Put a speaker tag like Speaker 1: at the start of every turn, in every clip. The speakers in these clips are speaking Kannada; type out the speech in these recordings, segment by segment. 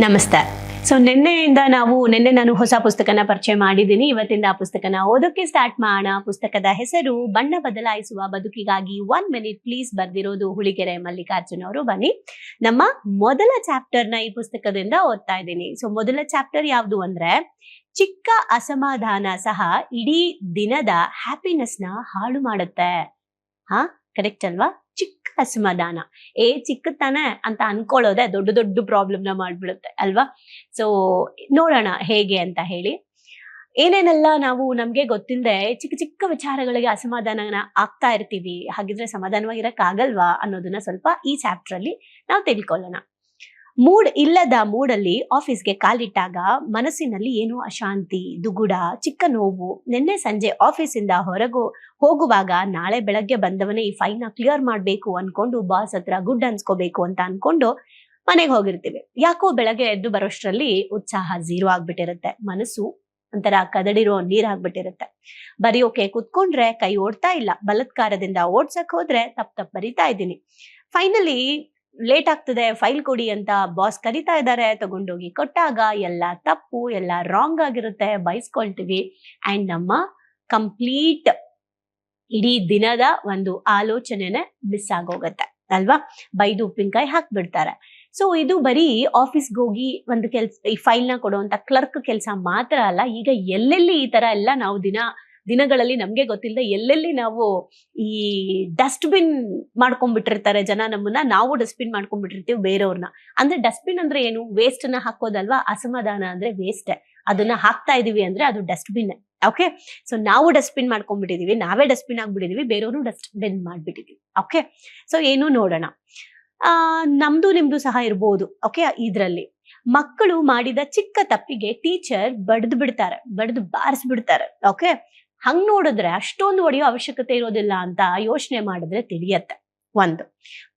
Speaker 1: ನಮಸ್ತೆ. ಸೊ ನಿನ್ನೆಯಿಂದ ನಾವು ನಿನ್ನೆ ನಾನು ಹೊಸ ಪುಸ್ತಕನ ಪರಿಚಯ ಮಾಡಿದ್ದೀನಿ. ಇವತ್ತಿಂದ ಆ ಪುಸ್ತಕನ ಓದೋಕೆ ಸ್ಟಾರ್ಟ್ ಮಾಡೋಣ. ಪುಸ್ತಕದ ಹೆಸರು, ಬಣ್ಣ ಬದಲಾಯಿಸುವ ಬದುಕಿಗಾಗಿ ಒನ್ ಮಿನಿಟ್ ಪ್ಲೀಸ್ ಬರ್ದಿರೋದು ಹುಳಿಗೆರೆ ಮಲ್ಲಿಕಾರ್ಜುನ್ ಅವರು. ಬನ್ನಿ. ನಮ್ಮ ಮೊದಲ ಚಾಪ್ಟರ್ನ ಈ ಪುಸ್ತಕದಿಂದ ಓದ್ತಾ ಇದ್ದೀನಿ. ಸೊ ಮೊದಲ ಚಾಪ್ಟರ್ ಯಾವುದು ಅಂದ್ರೆ, ಚಿಕ್ಕ ಅಸಮಾಧಾನ ಸಹ ಇಡೀ ದಿನದ ಹ್ಯಾಪಿನೆಸ್ನ ಹಾಳು ಮಾಡುತ್ತೆ. ಹಾ ಕರೆಕ್ಟ್ ಅಲ್ವಾ? ಅಸಮಾಧಾನ. ಏ ಚಿಕ್ಕ ತಾನೆ ಅಂತ ಅನ್ಕೊಳ್ಳೋದೆ ದೊಡ್ಡ ದೊಡ್ಡ ಪ್ರಾಬ್ಲಮ್ನ ಮಾಡ್ಬಿಡುತ್ತೆ, ಅಲ್ವಾ? ಸೊ ನೋಡೋಣ ಹೇಗೆ ಅಂತ ಹೇಳಿ. ಏನೇನೆಲ್ಲ ನಾವು ನಮ್ಗೆ ಗೊತ್ತಿಲ್ಲದೆ ಚಿಕ್ಕ ಚಿಕ್ಕ ವಿಚಾರಗಳಿಗೆ ಅಸಮಾಧಾನ ಆಗ್ತಾ ಇರ್ತೀವಿ, ಹಾಗಿದ್ರೆ ಸಮಾಧಾನವಾಗಿರಕ್ ಆಗಲ್ವಾ ಅನ್ನೋದನ್ನ ಸ್ವಲ್ಪ ಈ ಚಾಪ್ಟರ್ ಅಲ್ಲಿ ನಾವು ತಿಳ್ಕೊಳ್ಳೋಣ. ಮೂಡ್ ಇಲ್ಲದ ಮೂಡಲ್ಲಿ ಆಫೀಸ್ಗೆ ಕಾಲಿಟ್ಟಾಗ ಮನಸ್ಸಿನಲ್ಲಿ ಏನೋ ಅಶಾಂತಿ, ದುಗುಡ, ಚಿಕ್ಕ ನೋವು. ನಿನ್ನೆ ಸಂಜೆ ಆಫೀಸಿಂದ ಹೊರಗು, ಹೋಗುವಾಗ ನಾಳೆ ಬೆಳಗ್ಗೆ ಬಂದವನೇ ಈ ಫೈನ್ ಕ್ಲಿಯರ್ ಮಾಡ್ಬೇಕು ಅನ್ಕೊಂಡು ಬಾಸ್ ಹತ್ರ ಗುಡ್ ಅನ್ಸ್ಕೋಬೇಕು ಅಂತ ಅನ್ಕೊಂಡು ಮನೆಗೆ ಹೋಗಿರ್ತೀವಿ. ಯಾಕೋ ಬೆಳಗ್ಗೆ ಎದ್ದು ಬರೋಷ್ಟ್ರಲ್ಲಿ ಉತ್ಸಾಹ ಝೀರೋ ಆಗ್ಬಿಟ್ಟಿರುತ್ತೆ. ಮನಸ್ಸು ಒಂಥರ ಕದಡಿರೋ ನೀರ್ ಆಗ್ಬಿಟ್ಟಿರುತ್ತೆ. ಬರೆಯೋಕೆ ಕುತ್ಕೊಂಡ್ರೆ ಕೈ ಓಡ್ತಾ ಇಲ್ಲ. ಬಲತ್ಕಾರದಿಂದ ಓಡ್ಸಕ್ ಹೋದ್ರೆ ತಪ್ ತಪ್ ಬರಿತಾ ಇದ್ದೀನಿ. ಫೈನಲಿ ಲೇಟ್ ಆಗ್ತದೆ, ಫೈಲ್ ಕೊಡಿ ಅಂತ ಬಾಸ್ ಕರಿತಾ ಇದ್ದಾರೆ ತಗೊಂಡೋಗಿ ಕೊಟ್ಟಾಗ ಎಲ್ಲ ತಪ್ಪು, ಎಲ್ಲ ರಾಂಗ್ ಆಗಿರುತ್ತೆ, ಬೈಸ್ಕೊಳ್ತೀವಿ. ಅಂಡ್ ನಮ್ಮ ಕಂಪ್ಲೀಟ್ ಇಡೀ ದಿನದ ಒಂದು ಆಲೋಚನೆನೆ ಮಿಸ್ ಆಗೋಗತ್ತೆ, ಅಲ್ವಾ? ಬೈದು ಉಪ್ಪಿನಕಾಯಿ ಹಾಕ್ಬಿಡ್ತಾರೆ. ಸೊ ಇದು ಬರೀ ಆಫೀಸ್ಗೆ ಹೋಗಿ ಒಂದು ಕೆಲ್ಸ ಈ ಫೈಲ್ನ ಕೊಡುವಂತ ಕ್ಲರ್ಕ್ ಕೆಲಸ ಮಾತ್ರ ಅಲ್ಲ, ಈಗ ಎಲ್ಲೆಲ್ಲಿ ಈ ತರ ಎಲ್ಲ ನಾವು ದಿನ ದಿನಗಳಲ್ಲಿ ನಮ್ಗೆ ಗೊತ್ತಿಲ್ಲದೆ ಎಲ್ಲೆಲ್ಲಿ ನಾವು ಈ ಡಸ್ಟ್ಬಿನ್ ಮಾಡ್ಕೊಂಡ್ಬಿಟ್ಟಿರ್ತಾರೆ ಜನ ನಮ್ಮನ್ನ, ನಾವು ಡಸ್ಟ್ಬಿನ್ ಮಾಡ್ಕೊಂಡ್ಬಿಟ್ಟಿರ್ತೀವಿ ಬೇರೆಯವ್ರನ್ನ. ಅಂದ್ರೆ ಡಸ್ಟ್ಬಿನ್ ಅಂದ್ರೆ ಏನು? ವೇಸ್ಟ್ನ ಹಾಕೋದಲ್ವಾ? ಅಸಮಾಧಾನ ಅಂದ್ರೆ ವೇಸ್ಟ್ ಅದನ್ನ ಹಾಕ್ತಾ ಇದೀವಿ ಅಂದ್ರೆ ಅದು ಡಸ್ಟ್ಬಿನ್ ಓಕೆ ಸೊ ನಾವು ಡಸ್ಟ್ಬಿನ್ ಮಾಡ್ಕೊಂಡ್ಬಿಟ್ಟಿದೀವಿ, ನಾವೇ ಡಸ್ಟ್ಬಿನ್ ಆಗ್ಬಿಟ್ಟಿದೀವಿ, ಬೇರೆಯವರು ಡಸ್ಟ್ಬಿನ್ ಮಾಡ್ಬಿಟ್ಟಿದೀವಿ. ಓಕೆ ಸೊ ಏನು ನೋಡೋಣ. ಆ, ನಮ್ದು ನಿಮ್ದು ಸಹ ಇರ್ಬೋದು. ಓಕೆ ಇದ್ರಲ್ಲಿ. ಮಕ್ಕಳು ಮಾಡಿದ ಚಿಕ್ಕ ತಪ್ಪಿಗೆ ಟೀಚರ್ ಬಡ್ದು ಬಿಡ್ತಾರೆ, ಬಡ್ದು ಬಾರಿಸ್ಬಿಡ್ತಾರೆ. ಓಕೆ ಹಂಗ್ ನೋಡಿದ್ರೆ ಅಷ್ಟೊಂದು ಹೊಡೆಯೋ ಅವಶ್ಯಕತೆ ಇರೋದಿಲ್ಲ ಅಂತ ಯೋಚನೆ ಮಾಡಿದ್ರೆ ತಿಳಿಯತ್ತೆ. ಒಂದು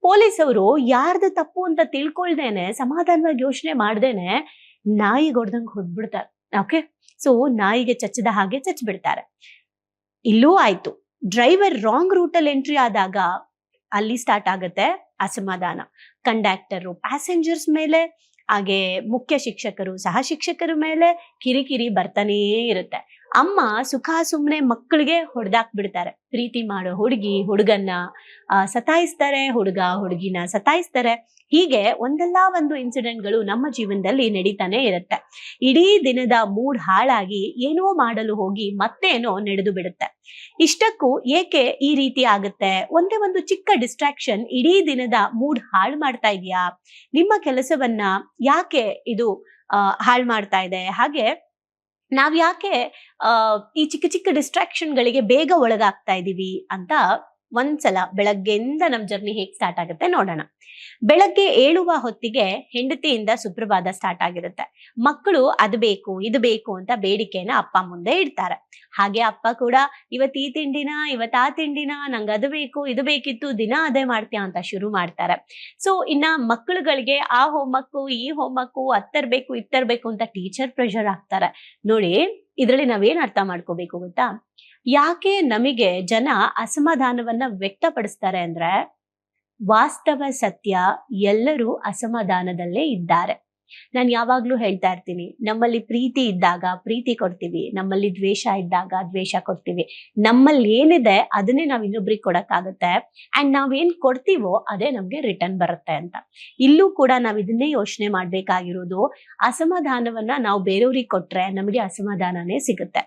Speaker 1: ಪೊಲೀಸ್ ಅವರು ಯಾರ್ದು ತಪ್ಪು ಅಂತ ತಿಳ್ಕೊಳ್ದೇನೆ, ಸಮಾಧಾನವಾಗಿ ಯೋಚನೆ ಮಾಡ್ದೇನೆ ನಾಯಿಗೆ ಹೊಡ್ದಂಗ್ ಹೊಡ್ಬಿಡ್ತಾರೆ ಓಕೆ ಸೊ ನಾಯಿಗೆ ಚಚ್ಚದ ಹಾಗೆ ಚಚ್ಬಿಡ್ತಾರೆ ಇಲ್ಲೂ ಆಯ್ತು. ಡ್ರೈವರ್ ರಾಂಗ್ ರೂಟಲ್ಲಿ ಎಂಟ್ರಿ ಆದಾಗ ಅಲ್ಲಿ ಸ್ಟಾರ್ಟ್ ಆಗತ್ತೆ ಅಸಮಾಧಾನ. ಕಂಡಕ್ಟರು ಪ್ಯಾಸೆಂಜರ್ಸ್ ಮೇಲೆ, ಹಾಗೆ ಮುಖ್ಯ ಶಿಕ್ಷಕರು, ಸಹ ಶಿಕ್ಷಕರ ಮೇಲೆ ಕಿರಿಕಿರಿ ಬರ್ತಾನೇ ಇರುತ್ತೆ. ಅಮ್ಮ ಸುಖ ಸುಮ್ಮನೆ ಮಕ್ಕಳಿಗೆ ಹೊಡೆದಾಕ್ ಬಿಡ್ತಾರೆ ಪ್ರೀತಿ ಮಾಡೋ ಹುಡುಗಿ, ಹುಡುಗನ್ನ ಸತಾಯಿಸ್ತಾರೆ, ಹುಡುಗ, ಹುಡುಗಿನ ಸತಾಯಿಸ್ತಾರೆ. ಹೀಗೆ ಒಂದಲ್ಲ ಒಂದು ಇನ್ಸಿಡೆಂಟ್ಗಳು ನಮ್ಮ ಜೀವನದಲ್ಲಿ ನಡೀತಾನೆ ಇರುತ್ತೆ. ಇಡೀ ದಿನದ ಮೂಡ್ ಹಾಳಾಗಿ ಏನೋ ಮಾಡಲು ಹೋಗಿ ಮತ್ತೇನೋ ನಡೆದು ಬಿಡುತ್ತೆ. ಇಷ್ಟಕ್ಕೂ ಏಕೆ ಈ ರೀತಿ ಆಗುತ್ತೆ? ಒಂದೇ ಒಂದು ಚಿಕ್ಕ ಡಿಸ್ಟ್ರಾಕ್ಷನ್ ಇಡೀ ದಿನದ ಮೂಡ್ ಹಾಳು ಮಾಡ್ತಾ ಇದೆಯಾ? ನಿಮ್ಮ ಕೆಲಸವನ್ನ ಯಾಕೆ ಇದು ಹಾಳು ಮಾಡ್ತಾ ಇದೆ? ಹಾಗೆ ನಾವ್ ಯಾಕೆ ಆ ಈ ಚಿಕ್ಕ ಚಿಕ್ಕ ಡಿಸ್ಟ್ರಾಕ್ಷನ್ ಗಳಿಗೆ ಬೇಗ ಒಳಗಾಗ್ತಾ ಇದೀವಿ ಅಂತ ಒಂದ್ಸಲ ಬೆಳಗ್ಗೆಯಿಂದ ನಮ್ ಜರ್ನಿ ಹೇಗ್ ಸ್ಟಾರ್ಟ್ ಆಗುತ್ತೆ ನೋಡೋಣ. ಬೆಳಗ್ಗೆ ಏಳುವ ಹೊತ್ತಿಗೆ ಹೆಂಡತಿಯಿಂದ ಸುಪ್ರಭಾತ ಸ್ಟಾರ್ಟ್ ಆಗಿರುತ್ತೆ. ಮಕ್ಕಳು ಅದು ಬೇಕು, ಇದು ಬೇಕು ಅಂತ ಬೇಡಿಕೆನ ಅಪ್ಪ ಮುಂದೆ ಇಡ್ತಾರೆ. ಹಾಗೆ ಅಪ್ಪ ಕೂಡ ಇವತ್ ಈ ತಿಂಡಿನ, ಇವತ್ ಆ ತಿಂಡಿನ, ನಂಗೆ ಅದು ಬೇಕು, ಇದು ಬೇಕಿತ್ತು, ದಿನ ಅದೇ ಮಾಡ್ತೀಯ ಅಂತ ಶುರು ಮಾಡ್ತಾರೆ. ಸೊ ಇನ್ನ ಮಕ್ಕಳುಗಳಿಗೆ ಆ ಹೋಮ್ವರ್ಕು, ಈ ಹೋಮ್ವರ್ಕು ಅತ್ತರ್ಬೇಕು ಇತ್ತರ್ಬೇಕು ಅಂತ ಟೀಚರ್ ಪ್ರೆಷರ್ ಆಗ್ತಾರೆ ನೋಡಿ, ಇದ್ರಲ್ಲಿ ನಾವೇನ್ ಅರ್ಥ ಮಾಡ್ಕೋಬೇಕು ಗೊತ್ತಾ? ಯಾಕೆ ನಮಗೆ ಜನ ಅಸಮಾಧಾನವನ್ನ ವ್ಯಕ್ತಪಡಿಸ್ತಾರೆ ಅಂದ್ರೆ ವಾಸ್ತವ ಸತ್ಯ ಎಲ್ಲರೂ ಅಸಮಾಧಾನದಲ್ಲೇ ಇದ್ದಾರೆ. ನಾನು ಯಾವಾಗ್ಲೂ ಹೇಳ್ತಾ ಇರ್ತೀನಿ, ನಮ್ಮಲ್ಲಿ ಪ್ರೀತಿ ಇದ್ದಾಗ ಪ್ರೀತಿ ಕೊಡ್ತೀವಿ, ನಮ್ಮಲ್ಲಿ ದ್ವೇಷ ಇದ್ದಾಗ ದ್ವೇಷ ಕೊಡ್ತೀವಿ. ನಮ್ಮಲ್ಲಿ ಏನಿದೆ ಅದನ್ನೇ ನಾವ್ ಇನ್ನೊಬ್ರಿಗೆ ಕೊಡಕ್ಕಾಗತ್ತೆ. ಅಂಡ್ ನಾವೇನ್ ಕೊಡ್ತೀವೋ ಅದೇ ನಮ್ಗೆ ರಿಟರ್ನ್ ಬರುತ್ತೆ ಅಂತ. ಇಲ್ಲೂ ಕೂಡ ನಾವ್ ಇದನ್ನೇ ಯೋಚನೆ ಮಾಡ್ಬೇಕಾಗಿರೋದು, ಅಸಮಾಧಾನವನ್ನ ನಾವು ಬೇರೆಯವ್ರಿಗೆ ಕೊಟ್ರೆ ನಮಗೆ ಅಸಮಾಧಾನನೇ ಸಿಗುತ್ತೆ.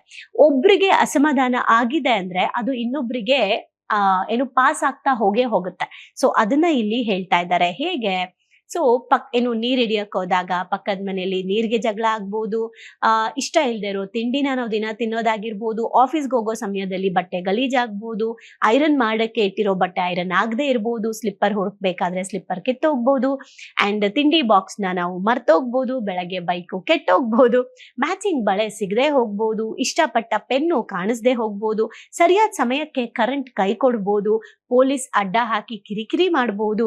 Speaker 1: ಒಬ್ರಿಗೆ ಅಸಮಾಧಾನ ಆಗಿದೆ ಅಂದ್ರೆ ಅದು ಇನ್ನೊಬ್ರಿಗೆ ಏನು ಪಾಸ್ ಆಗ್ತಾ ಹೋಗೇ ಹೋಗುತ್ತೆ. ಸೊ ಅದನ್ನ ಇಲ್ಲಿ ಹೇಳ್ತಾ ಇದ್ದಾರೆ. ಹೇಗೆ? ಸೊ ಪಕ್, ಏನು ನೀರ್ ಹಿಡಿಯಕ್ ಹೋದಾಗ ಪಕ್ಕದ ಮನೆಯಲ್ಲಿ ನೀರಿಗೆ ಜಗಳ ಆಗ್ಬೋದು. ಇಷ್ಟ ಇಲ್ಲದೆ ಇರೋ ತಿಂಡಿನ ನಾವು ದಿನ ತಿನ್ನೋದಾಗಿರ್ಬೋದು ಆಫೀಸ್ಗೆ ಹೋಗೋ ಸಮಯದಲ್ಲಿ ಬಟ್ಟೆ ಗಲೀಜಾಗ್ಬೋದು ಐರನ್ ಮಾಡಕ್ಕೆ ಇಟ್ಟಿರೋ ಬಟ್ಟೆ ಐರನ್ ಆಗದೆ ಇರ್ಬೋದು ಸ್ಲಿಪ್ಪರ್ ಹುಡುಕ್ಬೇಕಾದ್ರೆ ಸ್ಲಿಪ್ಪರ್ ಕಿತ್ತೋಗ್ಬೋದು ಅಂಡ್ ತಿಂಡಿ ಬಾಕ್ಸ್ನ ನಾವು ಮರ್ತೋಗ್ಬೋದು, ಬೆಳಗ್ಗೆ ಬೈಕು ಕೆಟ್ಟೋಗ್ಬೋದು ಮ್ಯಾಚಿಂಗ್ ಬಳೆ ಸಿಗದೆ ಹೋಗ್ಬೋದು, ಇಷ್ಟಪಟ್ಟ ಪೆನ್ನು ಕಾಣಿಸ್ದೆ ಹೋಗ್ಬೋದು, ಸರಿಯಾದ ಸಮಯಕ್ಕೆ ಕರೆಂಟ್ ಕೈ ಕೊಡ್ಬೋದು ಪೊಲೀಸ್ ಅಡ್ಡ ಹಾಕಿ ಕಿರಿಕಿರಿ ಮಾಡ್ಬೋದು.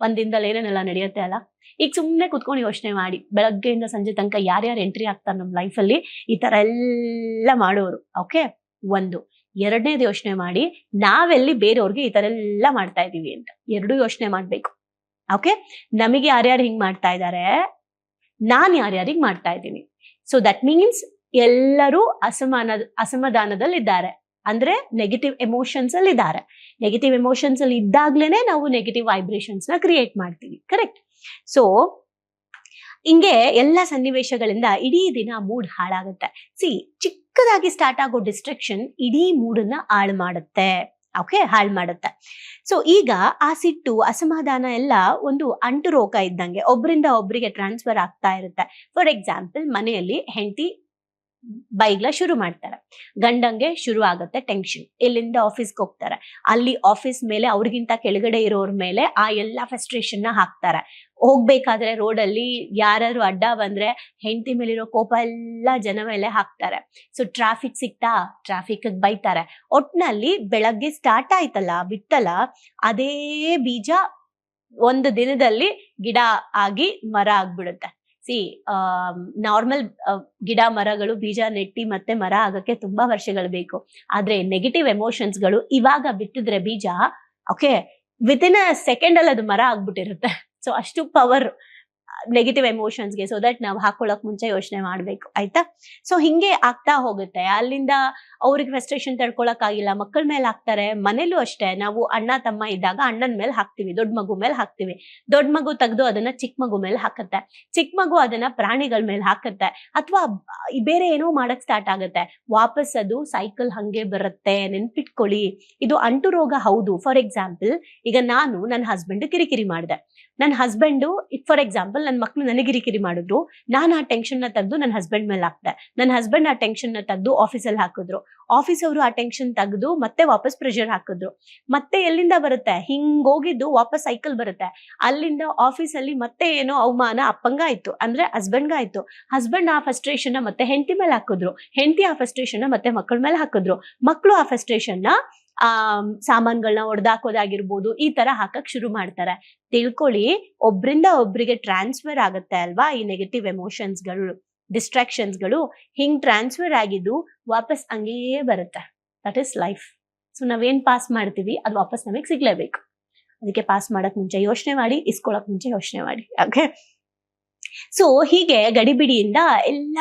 Speaker 1: ಹವ ದಿನದಲ್ಲಿ ಏನೇನೆಲ್ಲ ನಡೆಯುತ್ತೆ ಅಲ್ಲ? ಈಗ ಸುಮ್ಮನೆ ಕುತ್ಕೊಂಡು ಯೋಚನೆ ಮಾಡಿ, ಬೆಳಗ್ಗೆಯಿಂದ ಸಂಜೆ ತನಕ ಯಾರ್ಯಾರು ಎಂಟ್ರಿ ಆಗ್ತಾರೆ ನಮ್ಮ ಲೈಫಲ್ಲಿ ಈ ತರ ಎಲ್ಲ ಮಾಡೋರು ಓಕೆ ಒಂದು. ಎರಡನೇದು ಯೋಚನೆ ಮಾಡಿ, ನಾವೆಲ್ಲಿ ಬೇರೆಯವ್ರಿಗೆ ಈ ತರ ಎಲ್ಲ ಮಾಡ್ತಾ ಇದೀವಿ ಅಂತ. ಎರಡು ಯೋಚನೆ ಮಾಡ್ಬೇಕು ಓಕೆ ನಮಗೆ ಯಾರ್ಯಾರು ಹಿಂಗ್ ಮಾಡ್ತಾ ಇದ್ದಾರೆ ನಾನ್ ಯಾರ್ಯಾರಿಗೆ ಮಾಡ್ತಾ ಇದ್ದೀನಿ. ಸೊ ದಟ್ ಮೀನ್ಸ್ ಎಲ್ಲರೂ ಅಸಮಾನ ಅಸಮಾಧಾನದಲ್ಲಿದ್ದಾರೆ. ಅಂದ್ರೆ ನೆಗೆಟಿವ್ ಎಮೋಷನ್ಸ್ ಅಲ್ಲಿ ಇದ್ದಾರೆ. ನೆಗೆಟಿವ್ ಎಮೋಷನ್ಸ್ ಅಲ್ಲಿ ಇದ್ದಾಗ್ಲೇನೆ ನಾವು ನೆಗೆಟಿವ್ ವೈಬ್ರೇಷನ್ಸ್ನ ಕ್ರಿಯೇಟ್ ಮಾಡ್ತೀವಿ ಕರೆಕ್ಟ್ ಸೊ ಹಿಂಗೆ ಎಲ್ಲ ಸನ್ನಿವೇಶಗಳಿಂದ ಇಡೀ ದಿನ ಮೂಡ್ ಹಾಳಾಗುತ್ತೆ. ಸಿ ಚಿಕ್ಕದಾಗಿ ಸ್ಟಾರ್ಟ್ ಆಗೋ ಡಿಸ್ಟ್ರಕ್ಷನ್ ಇಡೀ ಮೂಡನ್ನ ಹಾಳು ಮಾಡುತ್ತೆ. ಓಕೆ ಹಾಳು ಮಾಡುತ್ತೆ. ಸೊ ಈಗ ಆ ಸಿಟ್ಟು, ಅಸಮಾಧಾನ ಎಲ್ಲ ಒಂದು ಅಂಟು ರೋಗ ಇದ್ದಂಗೆ ಒಬ್ರಿಂದ ಒಬ್ರಿಗೆ ಟ್ರಾನ್ಸ್ಫರ್ ಆಗ್ತಾ ಇರುತ್ತೆ. ಫಾರ್ ಎಕ್ಸಾಂಪಲ್ ಮನೆಯಲ್ಲಿ ಹೆಂಡತಿ ಬೈಗ್ಲ ಶುರು ಮಾಡ್ತಾರೆ. ಗಂಡಂಗೆ ಶುರು ಆಗುತ್ತೆ ಟೆನ್ಷನ್ ಇಲ್ಲಿಂದ ಆಫೀಸ್ಗೆ ಹೋಗ್ತಾರೆ. ಅಲ್ಲಿ ಆಫೀಸ್ ಮೇಲೆ ಅವ್ರಿಗಿಂತ ಕೆಳಗಡೆ ಇರೋರ್ ಮೇಲೆ ಆ ಎಲ್ಲಾ ಫ್ರಸ್ಟ್ರೇಷನ್ನ ಹಾಕ್ತಾರೆ. ಹೋಗ್ಬೇಕಾದ್ರೆ ರೋಡಲ್ಲಿ ಯಾರು ಅಡ್ಡ ಬಂದ್ರೆ ಹೆಂಡತಿ ಮೇಲಿರೋ ಕೋಪ ಎಲ್ಲ ಜನ ಮೇಲೆ ಹಾಕ್ತಾರೆ. ಸೊ ಟ್ರಾಫಿಕ್ ಸಿಕ್ತಾ ಟ್ರಾಫಿಕ್ ಬೈತಾರೆ. ಒಟ್ನಲ್ಲಿ ಬೆಳಗ್ಗೆ ಸ್ಟಾರ್ಟ್ ಆಯ್ತಲ್ಲ, ಬಿತ್ತಲ್ಲ, ಅದೇ ಬೀಜ ಒಂದು ದಿನದಲ್ಲಿ ಗಿಡ ಆಗಿ ಮರ ಆಗ್ಬಿಡುತ್ತೆ. ಸಿ ನಾರ್ಮಲ್ ಗಿಡ ಮರಗಳು, ಬೀಜ, ನೆಟ್ಟಿ ಮತ್ತೆ ಮರ ಆಗಕ್ಕೆ ತುಂಬಾ ವರ್ಷಗಳು ಬೇಕು. ಆದ್ರೆ ನೆಗೆಟಿವ್ ಎಮೋಷನ್ಸ್ಗಳು ಇವಾಗ ಬಿತ್ತಿದ್ರೆ ಬೀಜ okay with in a second ಅಲ್ಲಿ ಅದು ಮರ ಆಗ್ಬಿಟ್ಟಿರುತ್ತೆ. ಸೊ ಅಷ್ಟು ಪವರ್ ನೆಗೆಟಿವ್ ಎಮೋಷನ್ಸ್ಗೆ ಸೊ ದಟ್ ನಾವು ಹಾಕೊಳ್ಳೋಕೆ ಮುಂಚೆ ಯೋಚನೆ ಮಾಡ್ಬೇಕು, ಆಯ್ತಾ? ಸೊ ಹಿಂಗೆ ಆಗ್ತಾ ಹೋಗುತ್ತೆ. ಅಲ್ಲಿಂದ ಅವ್ರಿಗೆ ಫ್ರಸ್ಟ್ರೇಷನ್ ತಡ್ಕೊಳಕ್ಕಾಗಿಲ್ಲ ಮಕ್ಕಳ ಮೇಲೆ ಹಾಕ್ತಾರೆ, ಮನೇಲೂ ಅಷ್ಟೇ. ನಾವು ಅಣ್ಣ, ತಮ್ಮ ಇದ್ದಾಗ ಅಣ್ಣನ ಮೇಲೆ ಹಾಕ್ತಿವಿ, ದೊಡ್ಡ ಮಗು ಮೇಲೆ ಹಾಕ್ತಿವಿ. ದೊಡ್ಡ ಮಗು ತೆಗೆದು ಅದನ್ನ ಚಿಕ್ಕ ಮಗು ಮೇಲೆ ಹಾಕತ್ತೆ. ಚಿಕ್ಕ ಮಗು ಅದನ್ನ ಪ್ರಾಣಿಗಳ ಮೇಲೆ ಹಾಕತ್ತೆ. ಅಥವಾ ಬೇರೆ ಏನೋ ಮಾಡಕ್ ಸ್ಟಾರ್ಟ್ ಆಗುತ್ತೆ. ವಾಪಸ್ ಅದು ಸೈಕಲ್ ಹಂಗೆ ಬರುತ್ತೆ. ನೆನ್ಪಿಟ್ಕೊಳ್ಳಿ. ಇದು ಅಂಟು ರೋಗ ಹೌದು. ಫಾರ್ ಎಕ್ಸಾಂಪಲ್ ಈಗ ನಾನು ನನ್ನ ಹಸ್ಬೆಂಡ್ ಕಿರಿಕಿರಿ ಮಾಡಿದೆ. ನನ್ನ ಹಸ್ಬೆಂಡು ಫಾರ್ ಎಕ್ಸಾಂಪಲ್ ನನ್ನ ಮಕ್ಳು ನನಗೆ ಕಿರಿಕಿರಿ ಮಾಡಿದ್ರು, ನಾನು ಆ ಟೆನ್ಷನ್ನ ತೆಗೆದು ನನ್ನ ಹಸ್ಬೆಂಡ್ ಮೇಲೆ ಹಾಕ್ದೆ. ನನ್ನ ಹಸ್ಬೆಂಡ್ ಆ ಟೆನ್ಷನ್ನ ತೆಗೆದು ಆಫೀಸಲ್ಲಿ ಹಾಕಿದ್ರು. ಆಫೀಸ್ ಅವರು ಆ ಟೆನ್ಷನ್ ತೆಗೆದು ಮತ್ತೆ ವಾಪಸ್ ಪ್ರೆಷರ್ ಹಾಕಿದ್ರು. ಮತ್ತೆ ಎಲ್ಲಿಂದ ಬರುತ್ತೆ? ಹಿಂಗೋಗಿದ್ದು ವಾಪಸ್ ಸೈಕಲ್ ಬರುತ್ತೆ. ಅಲ್ಲಿಂದ ಆಫೀಸಲ್ಲಿ ಮತ್ತೆ ಏನೋ ಅವಮಾನ, ಅಪ್ಪಂಗ ಆಯ್ತು. ಅಂದ್ರೆ ಹಸ್ಬೆಂಡ್ಗಾಯ್ತು ಹಸ್ಬೆಂಡ್ ಆ ಫ್ರಸ್ಟ್ರೇಷನ್ನ ಮತ್ತೆ ಹೆಂಡತಿ ಮೇಲೆ ಹಾಕಿದ್ರು. ಹೆಂಡತಿ ಆ ಫ್ರಸ್ಟ್ರೇಷನ್ನ ಮತ್ತೆ ಮಕ್ಕಳ ಮೇಲೆ ಹಾಕಿದ್ರು. ಮಕ್ಕಳು ಆ ಫ್ರಸ್ಟ್ರೇಷನ್ನ ಆ ಸಾಮಾನುಗಳನ್ನ ಒಡೆದಾಕೋದಾಗಿರ್ಬೋದು, ಈ ತರ ಹಾಕಕ್ ಶುರು ಮಾಡ್ತಾರೆ. ತಿಳ್ಕೊಳ್ಳಿ, ಒಬ್ರಿಂದ ಒಬ್ರಿಗೆ ಟ್ರಾನ್ಸ್ಫರ್ ಆಗುತ್ತೆ ಅಲ್ವಾ, ಈ ನೆಗೆಟಿವ್ ಎಮೋಷನ್ಸ್ಗಳು ಡಿಸ್ಟ್ರಾಕ್ಷನ್ಸ್ಗಳು ಹಿಂಗ್ ಟ್ರಾನ್ಸ್ಫರ್ ಆಗಿದ್ದು ವಾಪಸ್ ಹಂಗೇ ಬರುತ್ತೆ. ದಟ್ ಇಸ್ ಲೈಫ್ ಸೊ ನಾವೇನ್ ಪಾಸ್ ಮಾಡ್ತೀವಿ, ಅದು ವಾಪಸ್ ನಮಗೆ ಸಿಗ್ಲೇಬೇಕು. ಅದಕ್ಕೆ ಪಾಸ್ ಮಾಡಕ್ ಮುಂಚೆ ಯೋಚನೆ ಮಾಡಿ, ಇಸ್ಕೊಳಕ್ ಮುಂಚೆ ಯೋಚನೆ ಮಾಡಿ. ಓಕೆ ಸೊ ಹೀಗೆ ಗಡಿಬಿಡಿಯಿಂದ ಎಲ್ಲ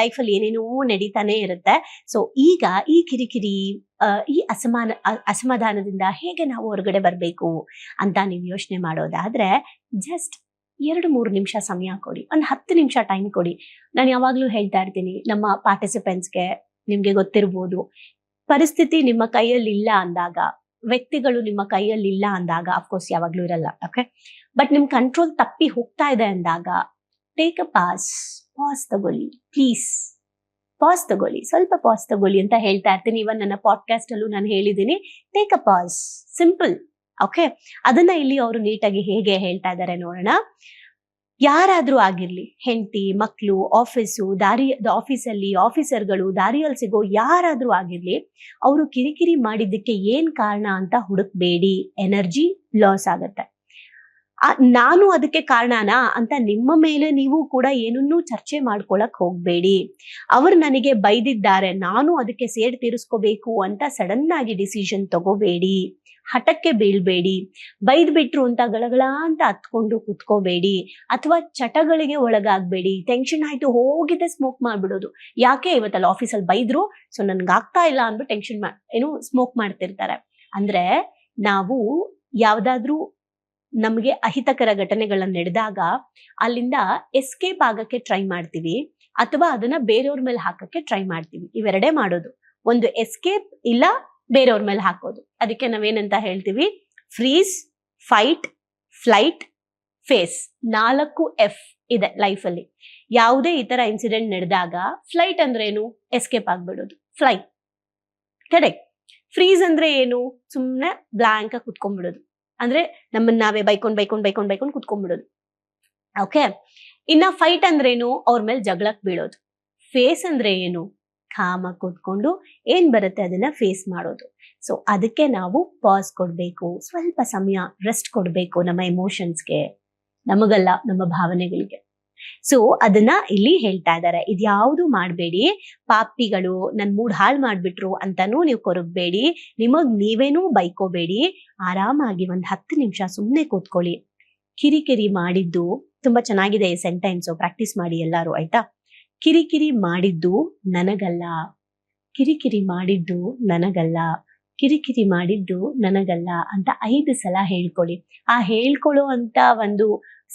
Speaker 1: ಲೈಫಲ್ಲಿ ಏನೇನೋ ನಡೀತಾನೆ ಇರುತ್ತೆ. ಸೊ ಈಗ ಈ ಕಿರಿಕಿರಿ ಈ ಅಸಮಾನ ಅಸಮಾಧಾನದಿಂದ ಹೇಗೆ ನಾವು ಹೊರಗಡೆ ಬರಬೇಕು ಅಂತ ನೀವು ಯೋಚನೆ ಮಾಡೋದಾದ್ರೆ ಜಸ್ಟ್ ಎರಡು ಮೂರು ನಿಮಿಷ ಸಮಯ ಕೊಡಿ, ಒಂದು ಹತ್ತು ನಿಮಿಷ ಟೈಮ್ ಕೊಡಿ. ನಾನು ಯಾವಾಗಲೂ ಹೇಳ್ತಾ ಇರ್ತೀನಿ, ನಮ್ಮ ಪಾರ್ಟಿಸಿಪೆಂಟ್ಸ್ಗೆ ನಿಮಗೆ ಗೊತ್ತಿರ್ಬೋದು, ಪರಿಸ್ಥಿತಿ ನಿಮ್ಮ ಕೈಯಲ್ಲಿ ಇಲ್ಲ ಅಂದಾಗ, ವ್ಯಕ್ತಿಗಳು ನಿಮ್ಮ ಕೈಯಲ್ಲಿ ಇಲ್ಲ ಅಂದಾಗ ಅಫ್ಕೋರ್ಸ್ ಯಾವಾಗಲೂ ಇರಲ್ಲ ಓಕೆ ಬಟ್ ನಿಮ್ಮ ಕಂಟ್ರೋಲ್ ತಪ್ಪಿ ಹೋಗ್ತಾ ಇದೆ ಅಂದಾಗ ಟೇಕ್ ಅ ಪಾಸ್ ಪಾಸ್ ತಗೊಳ್ಳಿ ಪ್ಲೀಸ್ ಪಾಸ್ ತಗೊಳ್ಳಿ. ಸ್ವಲ್ಪ ಪಾಸ್ ತಗೊಳ್ಳಿ ಅಂತ ಹೇಳ್ತಾ ಇರ್ತೀನಿ. ಇವನ್ ನನ್ನ ಪಾಡ್ಕಾಸ್ಟ್ ಅಲ್ಲೂ ನಾನು ಹೇಳಿದ್ದೀನಿ. Take a pass simple okay ಅದನ್ನ ಇಲ್ಲಿ ಅವರು ನೀಟಾಗಿ ಹೇಗೆ ಹೇಳ್ತಾ ಇದ್ದಾರೆ ನೋಡೋಣ. ಯಾರಾದ್ರೂ ಆಗಿರ್ಲಿ, ಹೆಂಡತಿ ಮಕ್ಕಳು ಆಫೀಸು ದಾರಿ ಆಫೀಸಲ್ಲಿ ಆಫೀಸರ್ಗಳು ದಾರಿಯಲ್ಲಿ ಸಿಗೋ ಯಾರಾದ್ರೂ ಆಗಿರ್ಲಿ, ಅವರು ಕಿರಿಕಿರಿ ಮಾಡಿದ್ದಕ್ಕೆ ಏನ್ ಕಾರಣ ಅಂತ ಹುಡುಕ್ಬೇಡಿ. ಎನರ್ಜಿ ಲಾಸ್ ಆಗತ್ತೆ. ನಾನು ಅದಕ್ಕೆ ಕಾರಣನಾ ಅಂತ ನಿಮ್ಮ ಮೇಲೆ ನೀವು ಕೂಡ ಏನನ್ನೂ ಚರ್ಚೆ ಮಾಡ್ಕೊಳಕ್ ಹೋಗ್ಬೇಡಿ. ಅವ್ರು ನನಗೆ ಬೈದಿದ್ದಾರೆ, ನಾನು ಅದಕ್ಕೆ ಸೇಡ್ ತೀರಿಸ್ಕೋಬೇಕು ಅಂತ ಸಡನ್ ಆಗಿ ಡಿಸಿಷನ್ ತಗೋಬೇಡಿ. ಹಠಕ್ಕೆ ಬೀಳ್ಬೇಡಿ. ಬೈದ್ಬಿಟ್ರು ಅಂತ ಗಳಗಳ ಅಂತ ಹತ್ಕೊಂಡು ಕುತ್ಕೋಬೇಡಿ. ಅಥವಾ ಚಟಗಳಿಗೆ ಒಳಗಾಗ್ಬೇಡಿ. ಟೆನ್ಷನ್ ಆಯ್ತು ಹೋಗಿದ್ದೆ ಸ್ಮೋಕ್ ಮಾಡ್ಬಿಡೋದು. ಯಾಕೆ ಇವತ್ತಲ್ಲಿ ಆಫೀಸಲ್ಲಿ ಬೈದ್ರು? ಸೊ ನನ್ಗೆ ಆಗ್ತಾ ಇಲ್ಲ ಅಂದ್ಬಿಟ್ಟು ಟೆನ್ಷನ್ ಏನು ಸ್ಮೋಕ್ ಮಾಡ್ತಿರ್ತಾರೆ. ಅಂದ್ರೆ ನಾವು ಯಾವ್ದಾದ್ರೂ ನಮಗೆ ಅಹಿತಕರ ಘಟನೆಗಳನ್ನ ನಡೆದಾಗ ಅಲ್ಲಿಂದ ಎಸ್ಕೇಪ್ ಆಗಕ್ಕೆ ಟ್ರೈ ಮಾಡ್ತೀವಿ ಅಥವಾ ಅದನ್ನ ಬೇರೆಯವ್ರ ಮೇಲೆ ಹಾಕಕ್ಕೆ ಟ್ರೈ ಮಾಡ್ತೀವಿ. ಇವೆರಡೇ ಮಾಡೋದು. ಒಂದು ಎಸ್ಕೇಪ್ ಇಲ್ಲ ಬೇರೆಯವ್ರ ಮೇಲೆ ಹಾಕೋದು. ಅದಕ್ಕೆ ನಾವೇನಂತ ಹೇಳ್ತೀವಿ? ಫ್ರೀಸ್ ಫೈಟ್ ಫ್ಲೈಟ್ ಫೇಸ್ ನಾಲ್ಕು ಎಫ್ ಇದೆ ಲೈಫಲ್ಲಿ ಯಾವುದೇ ಈ ತರ ಇನ್ಸಿಡೆಂಟ್ ನಡೆದಾಗ ಫ್ಲೈಟ್ ಅಂದ್ರೆ ಏನು? ಎಸ್ಕೇಪ್ ಆಗ್ಬಿಡೋದು. ಫ್ಲೈ ಕರೆಕ್ಟ್ ಫ್ರೀಸ್ ಅಂದ್ರೆ ಏನು? ಸುಮ್ಮನೆ ಬ್ಲಾಂಕ್ ಆಗಿ ಕುತ್ಕೊಂಡ್ಬಿಡೋದು. ಅಂದ್ರೆ ನಮ್ಮನ್ನ ನಾವೇ ಬೈಕೊಂಡ್ ಬೈಕೊಂಡ್ ಬೈಕೊಂಡ್ ಬೈಕೊಂಡ್ ಕುತ್ಕೊಂಡ್ಬಿಡೋದು. ಓಕೆ ಇನ್ನ ಫೈಟ್ ಅಂದ್ರೇನು? ಅವ್ರ ಮೇಲೆ ಜಗಳಕ್ ಬೀಳೋದು. ಫೇಸ್ ಅಂದ್ರೆ ಏನು? ಕಾಮ ಕೂತ್ಕೊಂಡು ಏನ್ ಬರುತ್ತೆ ಅದನ್ನ ಫೇಸ್ ಮಾಡೋದು. ಸೊ ಅದಕ್ಕೆ ನಾವು ಪಾಸ್ ಕೊಡ್ಬೇಕು. ಸ್ವಲ್ಪ ಸಮಯ ರೆಸ್ಟ್ ಕೊಡ್ಬೇಕು ನಮ್ಮ ಎಮೋಷನ್ಸ್ಗೆ ನಮಗಲ್ಲ, ನಮ್ಮ ಭಾವನೆಗಳಿಗೆ. ಸೊ ಅದನ್ನ ಇಲ್ಲಿ ಹೇಳ್ತಾ ಇದ್ದಾರೆ ಇದ್ಯಾವುದು ಮಾಡಬೇಡಿ? ಪಾಪಿಗಳು ನನ್ ಮೂಡ್ ಹಾಳು ಮಾಡ್ಬಿಟ್ರು ಅಂತಾನೂ ನೀವು ಕೊರಗಬೇಡಿ ನಿಮಗ್ ನೀವೇನೂ ಬೈಕೋಬೇಡಿ. ಆರಾಮಾಗಿ ಒಂದ್ ಹತ್ತು ನಿಮಿಷ ಸುಮ್ಮನೆ ಕೂತ್ಕೊಳ್ಳಿ. ಕಿರಿಕಿರಿ ಮಾಡಿದ್ದು ತುಂಬಾ ಚೆನ್ನಾಗಿದೆ ಈ ಸೆಂಟೆನ್ಸ್ ಪ್ರಾಕ್ಟೀಸ್ ಮಾಡಿ ಎಲ್ಲಾರು, ಆಯ್ತಾ? ಕಿರಿಕಿರಿ ಮಾಡಿದ್ದು ನನಗಲ್ಲ. ಕಿರಿಕಿರಿ ಮಾಡಿದ್ದು ನನಗಲ್ಲ. ಕಿರಿಕಿರಿ ಮಾಡಿದ್ದು ನನಗಲ್ಲ ಅಂತ ಐದು ಸಲ ಹೇಳ್ಕೊಳ್ಳಿ. ಆ ಹೇಳ್ಕೊಳ್ಳೋ ಅಂತ ಒಂದು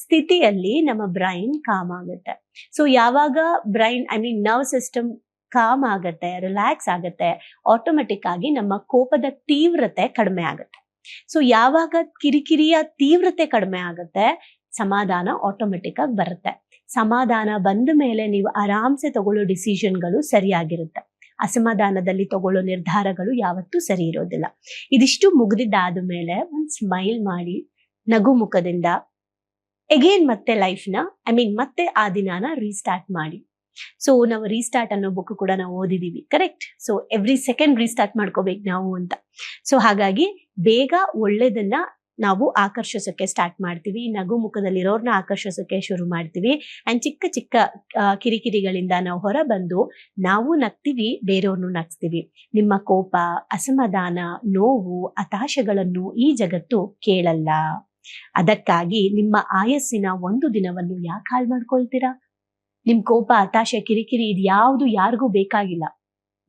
Speaker 1: ಸ್ಥಿತಿಯಲ್ಲಿ ನಮ್ಮ ಬ್ರೈನ್ ಕಾಮ್ ಆಗುತ್ತೆ. ಸೊ ಯಾವಾಗ brain I mean nerve system calm ಆಗತ್ತೆ ರಿಲ್ಯಾಕ್ಸ್ ಆಗತ್ತೆ ಆಟೋಮೆಟಿಕ್ ಆಗಿ ನಮ್ಮ ಕೋಪದ ತೀವ್ರತೆ ಕಡಿಮೆ ಆಗುತ್ತೆ. ಸೊ ಯಾವಾಗ ಕಿರಿಕಿರಿಯ ತೀವ್ರತೆ ಕಡಿಮೆ ಆಗುತ್ತೆ, ಸಮಾಧಾನ ಆಟೋಮೆಟಿಕ್ ಆಗಿ ಬರುತ್ತೆ. ಸಮಾಧಾನ ಬಂದ ಮೇಲೆ ನೀವು ಆರಾಮ್ಸೆ ತಗೊಳ್ಳೋ ಡಿಸಿಷನ್ಗಳು ಸರಿಯಾಗಿರುತ್ತೆ. ಅಸಮಾಧಾನದಲ್ಲಿ ತಗೊಳ್ಳೋ ನಿರ್ಧಾರಗಳು ಯಾವತ್ತೂ ಸರಿ ಇರೋದಿಲ್ಲ. ಇದಿಷ್ಟು ಮುಗ್ದಿದ್ದಾದ ಮೇಲೆ ಒಂದು ಸ್ಮೈಲ್ ಮಾಡಿ, ನಗು ಮುಖದಿಂದ ಎಗೇನ್ ಮತ್ತೆ ಲೈಫ್ನ ಐ ಮೀನ್ ಮತ್ತೆ ಆ ದಿನಾನ ರೀಸ್ಟಾರ್ಟ್ ಮಾಡಿ. ಸೊ ನಾವು ರೀಸ್ಟಾರ್ಟ್ ಅನ್ನೋ ಬುಕ್ ಕೂಡ ನಾವು ಓದಿದೀವಿ correct so every second restart ಮಾಡ್ಕೋಬೇಕು ನಾವು ಅಂತ. ಸೊ ಹಾಗಾಗಿ ಬೇಗ ಒಳ್ಳೇದನ್ನ ನಾವು ಆಕರ್ಷಿಸೋಕೆ ಸ್ಟಾರ್ಟ್ ಮಾಡ್ತೀವಿ. ನಗು ಮುಖದಲ್ಲಿರೋರ್ನ ಆಕರ್ಷಿಸೋಕೆ ಶುರು ಮಾಡ್ತೀವಿ. ಅಂಡ್ ಚಿಕ್ಕ ಚಿಕ್ಕ ಕಿರಿಕಿರಿಗಳಿಂದ ನಾವು ಹೊರ ಬಂದು ನಾವು ನಗ್ತೀವಿ ಬೇರೆಯವ್ರನ್ನು ನಗಿಸ್ತೀವಿ. ನಿಮ್ಮ ಕೋಪ, ಅಸಮಾಧಾನ, ನೋವು, ಹತಾಶೆಗಳನ್ನು ಈ ಜಗತ್ತು ಕೇಳಲ್ಲ. ಅದಕ್ಕಾಗಿ ನಿಮ್ಮ ಆಯಸ್ಸಿನ ಒಂದು ದಿನವನ್ನು ಯಾಕೆ ಹಾಳು ಮಾಡ್ಕೊಳ್ತೀರಾ? ನಿಮ್ ಕೋಪ, ಹತಾಶೆ, ಕಿರಿಕಿರಿ ಇದು ಯಾವುದು ಯಾರಿಗೂ ಬೇಕಾಗಿಲ್ಲ.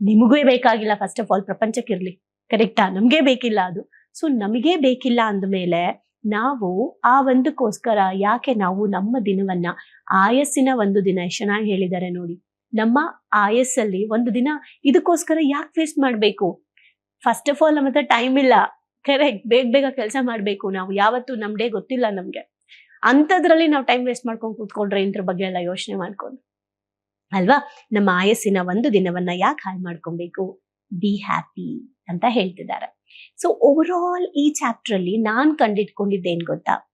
Speaker 1: ನಿಮಗೂ ಬೇಕಾಗಿಲ್ಲ ಫಸ್ಟ್ ಆಫ್ ಆಲ್ ಪ್ರಪಂಚಕ್ಕಿರ್ಲಿ ಕರೆಕ್ಟಾ ನಮ್ಗೆ ಬೇಕಿಲ್ಲ ಅದು. ಸೊ ನಮಗೆ ಬೇಕಿಲ್ಲ ಅಂದಮೇಲೆ ನಾವು ಆ ಒಂದಕ್ಕೋಸ್ಕರ ಯಾಕೆ ನಾವು ನಮ್ಮ ದಿನವನ್ನ ಆಯಸ್ಸಿನ ಒಂದು ದಿನ, ಚೆನ್ನಾಗಿ ಹೇಳಿದ್ದಾರೆ ನೋಡಿ. ನಮ್ಮ ಆಯಸ್ಸಲ್ಲಿ ಒಂದು ದಿನ ಇದಕ್ಕೋಸ್ಕರ ಯಾಕೆ ವೇಸ್ಟ್ ಮಾಡ್ಬೇಕು? ಫಸ್ಟ್ ಆಫ್ ಆಲ್ ನಮ್ಮ ಟೈಮ್ ಇಲ್ಲ. ಕರೆಕ್ಟ್ ಬೇಗ ಬೇಗ ಕೆಲಸ ಮಾಡ್ಬೇಕು ನಾವು. ಯಾವತ್ತು ನಮ್ ಗೊತ್ತಿಲ್ಲ ನಮ್ಗೆ. ಅಂಥದ್ರಲ್ಲಿ ನಾವು ಟೈಮ್ ವೇಸ್ಟ್ ಮಾಡ್ಕೊಂಡು ಕೂತ್ಕೊಂಡ್ರೆ ಇದ್ರ ಬಗ್ಗೆ ಎಲ್ಲ ಯೋಚನೆ ಮಾಡ್ಕೊಂಡು. ಅಲ್ವಾ? ನಮ್ಮ ಆಯಸ್ಸಿನ ಒಂದು ದಿನವನ್ನ ಯಾಕೆ ಹಾಳು ಮಾಡ್ಕೊಬೇಕು? ಬಿ ಹ್ಯಾಪಿ ಅಂತ ಹೇಳ್ತಿದ್ದಾರೆ. ಸೊ ಓವರ್ ಆಲ್ ಈ ಚಾಪ್ಟರ್ ಅಲ್ಲಿ ನಾನ್ ಕಂಡಿಟ್ಕೊಂಡಿದ್ದೇನ್ ಗೊತ್ತಾ?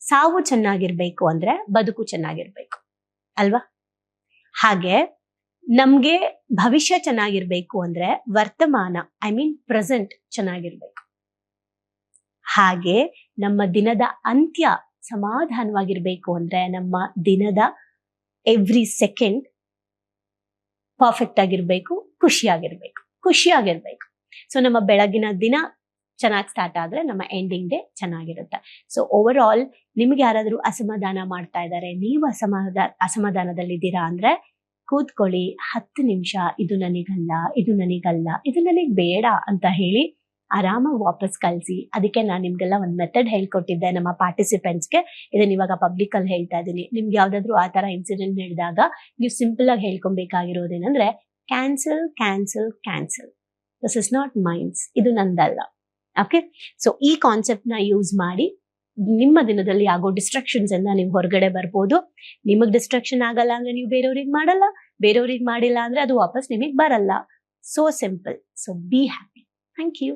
Speaker 1: ಸಾವು ಚೆನ್ನಾಗಿರ್ಬೇಕು ಅಂದ್ರೆ ಬದುಕು ಚೆನ್ನಾಗಿರ್ಬೇಕು. ಅಲ್ವಾ? ಹಾಗೆ ನಮ್ಗೆ ಭವಿಷ್ಯ ಚೆನ್ನಾಗಿರ್ಬೇಕು ಅಂದ್ರೆ ವರ್ತಮಾನ ಐ ಮೀನ್ ಪ್ರೆಸೆಂಟ್ ಚೆನ್ನಾಗಿರ್ಬೇಕು. ಹಾಗೆ ನಮ್ಮ ದಿನದ ಅಂತ್ಯ ಸಮಾಧಾನವಾಗಿರ್ಬೇಕು ಅಂದ್ರೆ ನಮ್ಮ ದಿನದ ಎವ್ರಿ ಸೆಕೆಂಡ್ ಪರ್ಫೆಕ್ಟ್ ಆಗಿರ್ಬೇಕು, ಖುಷಿಯಾಗಿರ್ಬೇಕು ಖುಷಿಯಾಗಿರ್ಬೇಕು. ಸೊ ನಮ್ಮ ಬೆಳಗಿನ ದಿನ ಚೆನ್ನಾಗಿ ಸ್ಟಾರ್ಟ್ ಆದ್ರೆ ನಮ್ಮ ಎಂಡಿಂಗ್ ಡೇ ಚೆನ್ನಾಗಿರುತ್ತೆ. ಸೊ ಓವರ್ ಆಲ್ ನಿಮ್ಗೆ ಯಾರಾದರೂ ಅಸಮಾಧಾನ ಮಾಡ್ತಾ ಇದ್ದಾರೆ ನೀವು ಅಸಮಾಧಾನ ಅಸಮಾಧಾನದಲ್ಲಿದ್ದೀರಾ ಅಂದ್ರೆ ಕೂತ್ಕೊಳ್ಳಿ, ಹತ್ತು ನಿಮಿಷ, ಇದು ನನಗಲ್ಲ ಇದು ನನಗಲ್ಲ, ಇದು ನನಗೆ ಬೇಡ ಅಂತ ಹೇಳಿ ಆರಾಮಾಗಿ ವಾಪಸ್ ಕಳಿಸಿ ಅದಕ್ಕೆ ನಾನು ನಿಮ್ಗೆಲ್ಲ ಒಂದು ಮೆಥಡ್ ಹೇಳ್ಕೊಟ್ಟಿದ್ದೆ. ನಮ್ಮ ಪಾರ್ಟಿಸಿಪೆಂಟ್ಸ್ಗೆ ಇದನ್ನ ಇವಾಗ ಪಬ್ಲಿಕ್ ಅಲ್ಲಿ ಹೇಳ್ತಾ ಇದ್ದೀನಿ ನಿಮ್ಗೆ ಯಾವ್ದಾದ್ರು ಆ ತರ ಇನ್ಸಿಡೆಂಟ್ ನಡೆದಾಗ ನೀವು ಸಿಂಪಲ್ ಆಗಿ ಹೇಳ್ಕೊಬೇಕಾಗಿರೋದೇನಂದ್ರೆ cancel cancel cancel this is not minds ಇದು ನಂದಲ್ಲ. ಓಕೆ ಸೊ ಈ ಕಾನ್ಸೆಪ್ಟ್ನ ಯೂಸ್ ಮಾಡಿ ನಿಮ್ಮ ದಿನದಲ್ಲಿ ಆಗೋ ಡಿಸ್ಟ್ರಕ್ಷನ್ಸ್ ಇಂದ ನೀವು ಹೊರಗಡೆ ಬರ್ಬೋದು. ನಿಮಗೆ ಡಿಸ್ಟ್ರಕ್ಷನ್ ಆಗಲ್ಲ ಅಂದ್ರೆ ನೀವು ಬೇರೆಯವ್ರಿಗೆ ಮಾಡಲ್ಲ. ಬೇರೆಯವ್ರಿಗೆ ಮಾಡಿಲ್ಲ ಅಂದ್ರೆ ಅದು ವಾಪಸ್ ನಿಮಗೆ ಬರಲ್ಲ. So simple so be happy thank you